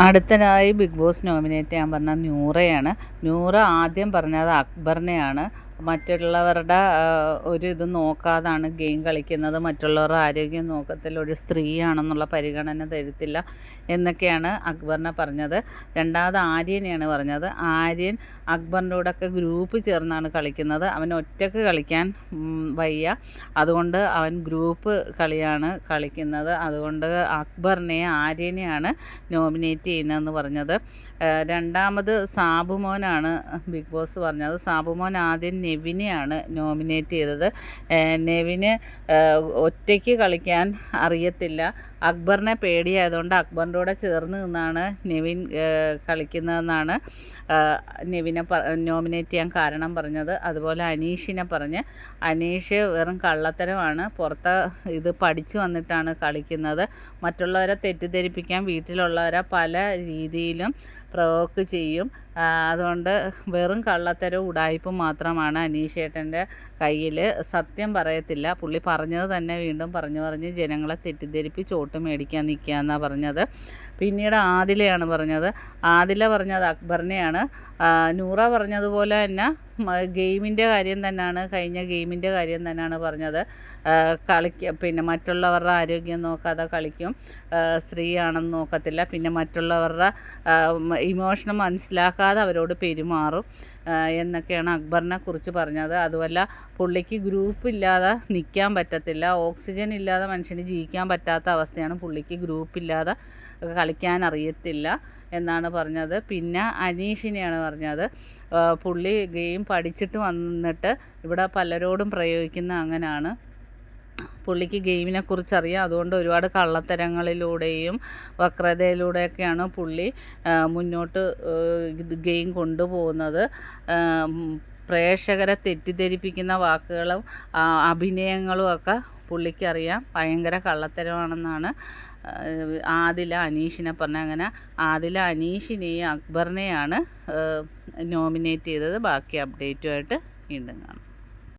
അടുത്തതായി big boss nominate ചെയ്യാൻ പറഞ്ഞ നൂറയാണ്. നൂറ ആദ്യം പറഞ്ഞത് അക്ബറിനെയാണ്. മറ്റുള്ളവരുടെ ഒരു ഇത് നോക്കാതാണ് ഗെയിം കളിക്കുന്നത്. മറ്റുള്ളവരുടെ ആരോഗ്യം നോക്കത്തില്ല ഒരു സ്ത്രീയാണെന്നുള്ള പരിഗണന തരുത്തില്ല എന്നൊക്കെയാണ് അക്ബറിനെ പറഞ്ഞത്. രണ്ടാമത് ആര്യനെയാണ് പറഞ്ഞത്. ആര്യൻ അക്ബറിന്റെ ഗ്രൂപ്പ് ചേർന്നാണ് കളിക്കുന്നത്. അവൻ ഒറ്റയ്ക്ക് കളിക്കാൻ വയ്യ. അതുകൊണ്ട് അവൻ ഗ്രൂപ്പ് കളിയാണ് കളിക്കുന്നത്. അതുകൊണ്ട് അക്ബറിനെ ആര്യനെയാണ് നോമിനേറ്റ് ചെയ്യുന്നതെന്ന് പറഞ്ഞത്. രണ്ടാമത് സാബുമോനാണ് ബിഗ് ബോസ് പറഞ്ഞത്. സാബുമോൻ ആദ്യം നെവിനെയാണ് നോമിനേറ്റ് ചെയ്തത്. നെവിന് ഒറ്റയ്ക്ക് കളിക്കാൻ അറിയത്തില്ല. അക്ബറിനെ പേടിയായതുകൊണ്ട് അക്ബറിന്റെ കൂടെ ചേർന്ന് നിന്നാണ് നെവിൻ കളിക്കുന്നതെന്നാണ് നെവിനെ നോമിനേറ്റ് ചെയ്യാൻ കാരണം പറഞ്ഞത്. അതുപോലെ അനീഷിനെ പറഞ്ഞ് അനീഷ് വെറും കള്ളത്തരമാണ്. പുറത്ത് ഇത് പഠിച്ചു വന്നിട്ടാണ് കളിക്കുന്നത്. മറ്റുള്ളവരെ തെറ്റിദ്ധരിപ്പിക്കാൻ വീട്ടിലുള്ളവരെ പല രീതിയിലും പ്രവോക്ക് ചെയ്യും. അതുകൊണ്ട് വെറും കള്ളത്തരവും ഉടായ്പും മാത്രമാണ് അനീഷേട്ടന്റെ കയ്യിൽ സത്യം പറയത്തില്ല. പുള്ളി പറഞ്ഞത് തന്നെ വീണ്ടും പറഞ്ഞു പറഞ്ഞ് ജനങ്ങളെ തെറ്റിദ്ധരിപ്പിച്ച് വോട്ട് മേടിക്കാൻ നിൽക്കുക എന്നാണ് പറഞ്ഞത്. പിന്നീട് ആദിലയാണ് പറഞ്ഞത്. ആദില പറഞ്ഞത് അക്ബറിനെയാണ്. നൂറ പറഞ്ഞതുപോലെ തന്നെ ഗെയിമിന്റെ കാര്യം തന്നെയാണ് കഴിഞ്ഞ ഗെയിമിന്റെ കാര്യം തന്നെയാണ് പറഞ്ഞത്. കളിക്ക പിന്നെ മറ്റുള്ളവരുടെ ആരോഗ്യം നോക്കാതെ കളിക്കും. സ്ത്രീയാണെന്ന് നോക്കത്തില്ല. പിന്നെ മറ്റുള്ളവരുടെ ഇമോഷൻ മനസ്സിലാക്കാതെ അവരോട് പെരുമാറും. എന്നൊക്കെയാണ് അക്ബറിനെ കുറിച്ച് പറഞ്ഞത്. അതുമല്ല പുള്ളിക്ക് ഗ്രൂപ്പ് ഇല്ലാതെ നിൽക്കാൻ പറ്റത്തില്ല. ഓക്സിജൻ ഇല്ലാതെ മനുഷ്യന് ജീവിക്കാൻ പറ്റാത്ത അവസ്ഥയാണ് പുള്ളിക്ക് ഗ്രൂപ്പ് ഇല്ലാതെ കളിക്കാൻ അറിയത്തില്ല എന്നാണ് പറഞ്ഞത്. പിന്നെ അനീഷിനെയാണ് പറഞ്ഞത്. പുള്ളി ഗെയിം പഠിച്ചിട്ട് വന്നിട്ട് ഇവിടെ പലരോടും പ്രയോഗിക്കുന്ന അങ്ങനെയാണ് പുള്ളിക്ക് ഗെയിമിനെ കുറിച്ചറിയാം. അതുകൊണ്ട് ഒരുപാട് കള്ളത്തരങ്ങളിലൂടെയും വക്രതയിലൂടെയൊക്കെയാണ് പുള്ളി മുന്നോട്ട് ഗെയിം കൊണ്ടുപോകുന്നത്. പ്രേക്ഷകരെ തെറ്റിദ്ധരിപ്പിക്കുന്ന വാക്കുകളും അഭിനയങ്ങളും ഒക്കെ പുള്ളിക്കറിയാം ഭയങ്കര കള്ളത്തരമാണെന്നാണ് ആദില അനീഷിനെ പറഞ്ഞ അങ്ങനെ ആദില അനീഷിനെയും അക്ബറിനെയാണ് നോമിനേറ്റ് ചെയ്തത്. ബാക്കി അപ്ഡേറ്റുമായിട്ട് വീണ്ടും കാണാം.